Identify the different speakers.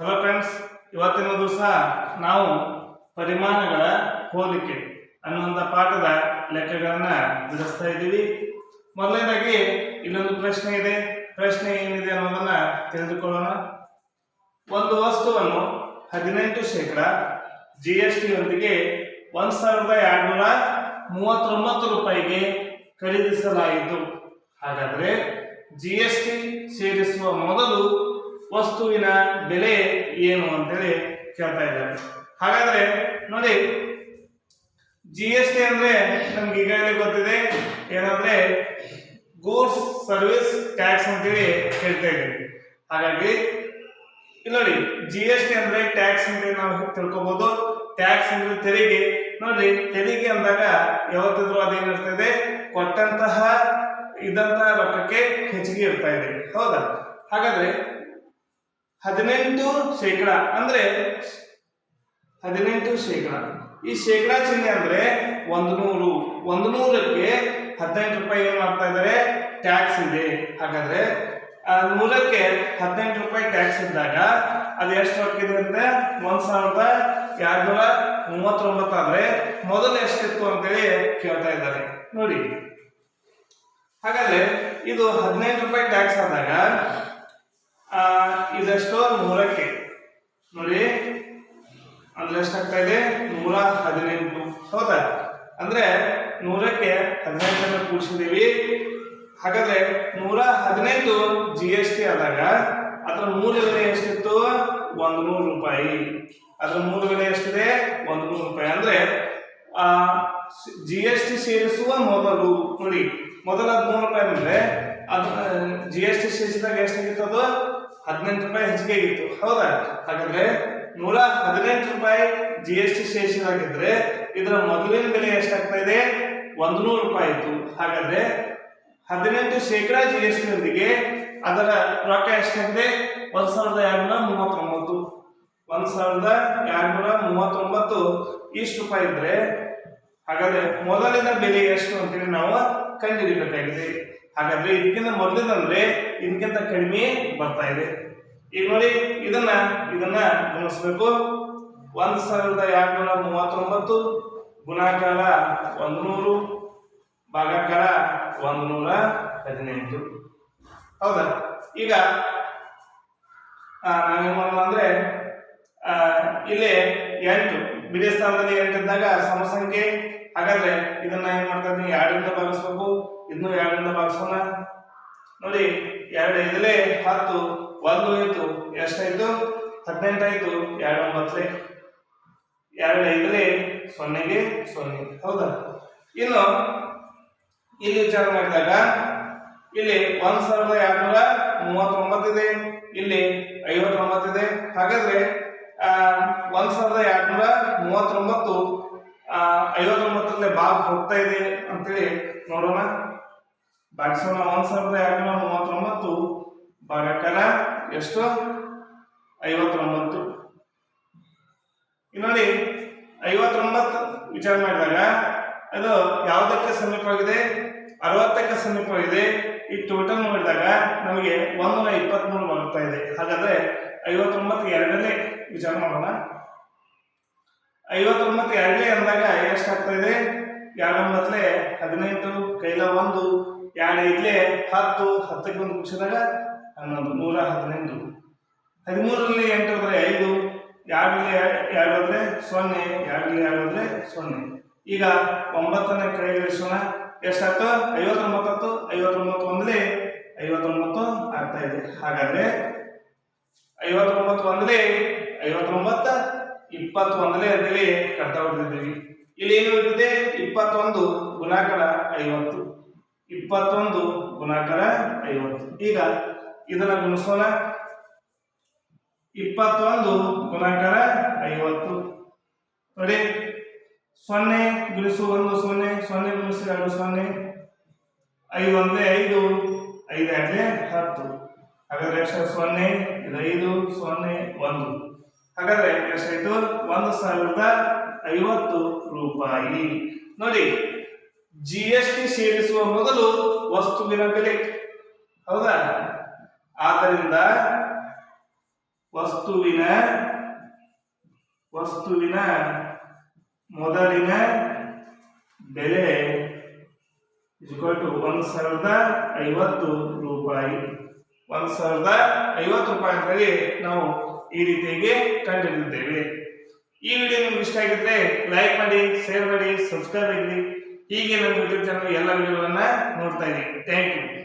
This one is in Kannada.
Speaker 1: ಹಲೋ ಫ್ರೆಂಡ್ಸ್ ಇವತ್ತಿನ ದಿವಸ ನಾವು ಪರಿಮಾಣಗಳ ಹೋಲಿಕೆ ಅನ್ನುವಂಥ ಪಾಠದ ಲೆಕ್ಕಗಳನ್ನ ಬಿಡಿಸ್ತಾ ಇದ್ದೀವಿ. ಮೊದಲನೇದಾಗಿ ಇನ್ನೊಂದು ಪ್ರಶ್ನೆ ಇದೆ. ಪ್ರಶ್ನೆ ಏನಿದೆ ಅನ್ನೋದನ್ನ ತಿಳಿದುಕೊಳ್ಳೋಣ. ಒಂದು ವಸ್ತುವನ್ನು ಹದಿನೆಂಟು ಶೇಕಡ ಜಿ ಎಸ್ ಟಿಯೊಂದಿಗೆ ಒಂದು ಸಾವಿರದ ಎರಡುನೂರ ಮೂವತ್ತೊಂಬತ್ತು ರೂಪಾಯಿಗೆ ಖರೀದಿಸಲಾಯಿತು. ಹಾಗಾದರೆ ಜಿ ಎಸ್ ಟಿ ಸೇರಿಸುವ ಮೊದಲು ವಸ್ತುವಿನ ಬೆಲೆ ಏನು ಅಂತೇಳಿ ಕೇಳ್ತಾ ಇದ್ದಾರೆ. ಹಾಗಾದ್ರೆ ನೋಡಿ ಜಿ ಎಸ್ ಟಿ ಅಂದ್ರೆ ನಮ್ಗೆ ಈಗಾಗಲೇ ಗೊತ್ತಿದೆ? ಏನಂದ್ರೆ ಗೂಡ್ಸ್ ಸರ್ವಿಸ್ ಟ್ಯಾಕ್ಸ್ ಅಂತೇಳಿ ಹೇಳ್ತಾ ಇದ್ದೀವಿ. ಹಾಗಾಗಿ ನೋಡಿ ಜಿ ಎಸ್ ಟಿ ಅಂದ್ರೆ ಟ್ಯಾಕ್ಸ್ ಅಂತ ನಾವು ತಿಳ್ಕೊಬಹುದು ಟ್ಯಾಕ್ಸ್ ಅಂದ್ರೆ ತೆರಿಗೆ. ನೋಡ್ರಿ ತೆರಿಗೆ ಅಂದಾಗ ಯಾವತ್ತಿದ್ರು ಅದೇನಿರ್ತದೆ ಕೊಟ್ಟಂತಹ ಇದಂತಹ ರೊಕ್ಕಕ್ಕೆ ಹೆಚ್ಚಿಗೆ ಇರ್ತಾ ಇದೆ. ಹೌದಾ? ಹಾಗಾದ್ರೆ ಹದಿನೆಂಟು ಶೇಕಡ ಅಂದ್ರೆ ಹದಿನೆಂಟು ಶೇಕಡ. ಈ ಶೇಕಡ ಚಿಹ್ನೆ ಅಂದ್ರೆ ಒಂದು ನೂರು. ಒಂದು ನೂರಕ್ಕೆ ಹದಿನೆಂಟು ರೂಪಾಯಿ ಏನ್ ಮಾಡ್ತಾ ಇದಾರೆ ಟ್ಯಾಕ್ಸ್ ಇದೆ. ಹಾಗಾದ್ರೆ ನೂರಕ್ಕೆ ಹದಿನೆಂಟು ರೂಪಾಯಿ ಟ್ಯಾಕ್ಸ್ ಇದ್ದಾಗ ಅದು ಎಷ್ಟು ಹಾಕಿದೆ ಅಂದ್ರೆ ಒಂದ್ ಸಾವಿರದ ಎರಡ್ನೂರ ಮೂವತ್ತೊಂಬತ್ತು ಆದ್ರೆ ಮೊದಲು ಎಷ್ಟಿತ್ತು ಅಂತೇಳಿ ಕೇಳ್ತಾ ಇದ್ದಾರೆ. ನೋಡಿ. ಹಾಗಾದ್ರೆ, ಇದು ಹದಿನೆಂಟು ರೂಪಾಯಿ ಟ್ಯಾಕ್ಸ್ ಆದಾಗ ಇದೆಷ್ಟು ನೂರಕ್ಕೆ. ನೋಡಿ ಅಂದ್ರೆ ಎಷ್ಟಾಗ್ತಾ ಇದೆ? ನೂರ ಹದಿನೆಂಟು. ಹೌದಾ? ಅಂದ್ರೆ ನೂರಕ್ಕೆ ಹದಿನೆಂಟನ್ನು ಕೂಡಿಸಿದೀವಿ ಹಾಗಾದ್ರೆ ನೂರ ಹದಿನೈದು ಜಿ ಎಸ್ ಟಿ ಆದಾಗ ಅದರ ಮೂಲ ಎಷ್ಟಿತ್ತು? ಒಂದು ನೂರು ರೂಪಾಯಿ. ಅದರ ಮೂಲ ಬೆಲೆ ಎಷ್ಟಿದೆ? ಒಂದು ನೂರು ರೂಪಾಯಿ. ಅಂದ್ರೆ ಜಿ ಎಸ್ ಟಿ ಸೇರಿಸುವ ಮೊದಲು, ನೋಡಿ, ಮೊದಲ ಹದಿಮೂರು ರೂಪಾಯಿ ಅಂದ್ರೆ ಅದು ಜಿ ಎಸ್ ಟಿ ಸೇರಿಸಿದಾಗ ಎಷ್ಟಾಗಿತ್ತು ಅದು? ಹದಿನೆಂಟು ರೂಪಾಯಿ ಹೆಚ್ಚಿಗೆ ಆಗಿತ್ತು. ಹೌದಾ? ಹಾಗಾದ್ರೆ ನೂರ ಹದಿನೆಂಟು ರೂಪಾಯಿ ಜಿ ಎಸ್ ಟಿ ಶೇಷವಾಗಿದ್ರೆ ಇದರ ಮೊದಲಿನ ಬೆಲೆ ಎಷ್ಟಾಗ್ತಾ ಇದೆ? ಒಂದು ನೂರು ರೂಪಾಯಿ ಇತ್ತು ಹಾಗಾದ್ರೆ ಹದಿನೆಂಟು ಶೇಕಡಾ ಜಿ ಎಸ್ ಟಿ ಅದರ ರೊಕ್ಕ ಎಷ್ಟಾಗಿದೆ? ಒಂದ್ ಸಾವಿರದ ಎರಡ್ನೂರ ಮೂವತ್ತೊಂಬತ್ತು. ಒಂದ್ ಸಾವಿರದ ಎರಡ್ನೂರ ಮೂವತ್ತೊಂಬತ್ತು. ಇಷ್ಟು ರೂಪಾಯಿ ಇದ್ರೆ ಹಾಗಾದ್ರೆ ಮೊದಲಿನ ಬೆಲೆ ಎಷ್ಟು ಅಂತೇಳಿ ನಾವು ಕಂಡುಹಿಡಿಬೇಕಾಗಿದೆ. ಹಾಗಾದ್ರೆ ಇದಕ್ಕಿಂತ ಮೊದಲಿದಂದ್ರೆ ಇದಕ್ಕಿಂತ ಕಡಿಮೆ ಬರ್ತಾ ಇದೆ. ಈಗ ನೋಡಿ, ಇದನ್ನ ಇದನ್ನ ಗಮನಿಸ್ಬೇಕು ಒಂದ್ ಸಾವಿರದ ಎರಡ್ನೂರ ಮೂವತ್ತೊಂಬತ್ತು ಗುಣಾಕಾರ ಒಂದು ನೂರು ಭಾಗಾಕಾರ ಒಂದು ನೂರ ಹದಿನೆಂಟು. ಹೌದಾ? ಈಗ ನಾವೇನ್ ಮಾಡೋಣ ಅಂದ್ರೆ ಇಲ್ಲಿ ಎಂಟು. ಬಿಡಿ ಸ್ಥಾನದಲ್ಲಿ ಎಂಟಿದ್ದಾಗ ಸಮಸಂಖ್ಯೆ ಹಾಗಾದ್ರೆ ಇದನ್ನ ಏನ್ ಮಾಡ್ತಾ ಇದ್ದೀನಿ? ಎರಡರಿಂದ ಭಾಗಿಸ್ಬೇಕು. ಇದನ್ನು ಎರಡರಿಂದ ಭಾಗಿಸೋಣ. ನೋಡಿ, ಎರಡು ಇದಲೇ ಹತ್ತು, ಒಂದು ಆಯ್ತು ಎಷ್ಟಾಯ್ತು ಹದಿನೆಂಟಾಯ್ತು ಎರಡು ಒಂಬತ್ತಲೆ. ಎರಡು ಐದಲೇ ಸೊನ್ನೆಗೆ ಸೊನ್ನೆ. ಹೌದಾ? ಇನ್ನು ಇಲ್ಲಿ ವಿಚಾರ ಮಾಡಿದಾಗ, ಇಲ್ಲಿ ಒಂದ್ ಸಾವಿರದ ಎರಡ್ನೂರ ಮೂವತ್ತೊಂಬತ್ತಿದೆ ಇಲ್ಲಿ ಐವತ್ತೊಂಬತ್ತಿದೆ ಹಾಗಾದ್ರೆ ಒಂದ್ ಸಾವಿರದ ಎರಡ್ನೂರ ಮೂವತ್ತೊಂಬತ್ತು ಐವತ್ತೊಂಬತ್ತರಲ್ಲೇ ಭಾಗ ಹೋಗ್ತಾ ಇದೆ ಅಂತೇಳಿ ನೋಡೋಣ. ಭಾಗಿಸೋಣ ಒಂದ್ ಸಾವಿರದ ಎರಡ್ನೂರ ಮೂವತ್ತೊಂಬತ್ತು. ಭಾಗಕಾರ ಎಷ್ಟು? ಐವತ್ತೊಂಬತ್ತು. ನೋಡಿ ಐವತ್ತೊಂಬತ್ತು ವಿಚಾರ ಮಾಡಿದಾಗ ಅದು ಯಾವುದಕ್ಕೆ ಸಮೀಪವಾಗಿದೆ? ಅರವತ್ತಕ್ಕೆ ಸಮೀಪವಾಗಿದೆ. ಈ ಟೋಟಲ್ ನೋಡಿದಾಗ ನಮಗೆ ಒಂದೂರ ಇಪ್ಪತ್ತ್ಮೂರು ಬರ್ತಾ ಇದೆ. ಹಾಗಾದ್ರೆ ಐವತ್ತೊಂಬತ್ತು ಎರಡನೇ ವಿಚಾರ ಮಾಡೋಣ. ಐವತ್ತೊಂಬತ್ತು ಎರಡನೇ ಅಂದಾಗ ಎಷ್ಟಾಗ್ತಾ ಇದೆ? ಎರಡೊಂಬತ್ತಲೆ ಹದಿನೆಂಟು, ಕೈಲ ಒಂದು ಎರಡು ಐದ್ಲೆ ಹತ್ತು, ಹತ್ತಕ್ಕೆ ಒಂದು ಕುಸಿದಾಗ ಹನ್ನೊಂದು, ನೂರ ಹದಿನೆಂಟು. ಹದಿಮೂರರಲ್ಲಿ ಎಂಟು ಹೋದ್ರೆ ಐದು, ಎರಡರಲ್ಲಿ ಎರಡು ಹೋದ್ರೆ ಸೊನ್ನೆ, ಎರಡರಲ್ಲಿ ಎರಡು ಹೋದ್ರೆ ಸೊನ್ನೆ. ಈಗ ಒಂಬತ್ತನೇ ಕೈಗಳಿಸೋಣ ಎಷ್ಟಾಯ್ತು? ಐವತ್ತೊಂಬತ್ತು ಐವತ್ತೊಂಬತ್ತು ಒಂದಲೇ ಐವತ್ತೊಂಬತ್ತು ಆಗ್ತಾ ಇದೆ. ಹಾಗಾದ್ರೆ ಐವತ್ತೊಂಬತ್ತು ಒಂದಲೇ ಐವತ್ತೊಂಬತ್ತು ಇಪ್ಪತ್ತೊಂದಲೇ ಅಂತೇಳಿ ಕಟ್ತಾ ಹೊಡೆದಿದ್ದೀವಿ ಇಲ್ಲಿ ಏನು ಇರ್ತದೆ ಇಪ್ಪತ್ತೊಂದು ಗುಣಾಕಾರ ಐವತ್ತು. ಇಪ್ಪತ್ತೊಂದು ಗುಣಾಕಾರ ಐವತ್ತು. ಈಗ ಇದನ್ನ ಗುಣಿಸೋಣ. ಇಪ್ಪತ್ತೊಂದು ಗುಣಾಕಾರ ಐವತ್ತು. ನೋಡಿ, ಸೊನ್ನೆ ಗುಣಿಸು ಒಂದು, ಸೊನ್ನೆ ಸೊನ್ನೆ ಗುಣಿಸು ಎರಡು, ಸೊನ್ನೆ. ಐದು ಐದು ಐದು ಎರಡನೇ ಹತ್ತು. ಹಾಗಾದ್ರೆ ಸೊನ್ನೆ, ಇದು ಐದು, ಸೊನ್ನೆ, ಒಂದು. ಹಾಗಾದ್ರೆ ಎಷ್ಟಾಯ್ತು ಒಂದು ಸಾವಿರದ ಐವತ್ತು ರೂಪಾಯಿ. ನೋಡಿ ಜಿ ಎಸ್ ಟಿ ಸೇರಿಸುವ ಮೊದಲು ವಸ್ತುವಿನ ಬೆಲೆ. ಹೌದಾ? ಆದ್ದರಿಂದ ವಸ್ತುವಿನ ವಸ್ತುವಿನ ಮೊದಲಿನ ಬೆಲೆ ಟು ಒಂದು ಸಾವಿರದ ಐವತ್ತು ರೂಪಾಯಿ. ಒಂದು ಸಾವಿರದ ಐವತ್ತು ರೂಪಾಯಿ ನಾವು ಈ ರೀತಿಯಾಗಿ ಕಂಡಿದ್ದೇವೆ ಈ ವಿಡಿಯೋ ನಿಮ್ಗೆ ಇಷ್ಟ ಆಗಿದ್ರೆ ಲೈಕ್ ಮಾಡಿ ಶೇರ್ ಮಾಡಿ ಸಬ್ಸ್ಕ್ರೈಬ್ ಆಗಿ ಹೀಗೆ ನಮ್ಮ ಯೂಟ್ಯೂಬ್ ಚಾನಲ್ ಎಲ್ಲ ವಿಡಿಯೋಗಳನ್ನ ನೋಡ್ತಾ ಇದ್ದೀವಿ ಥ್ಯಾಂಕ್ ಯು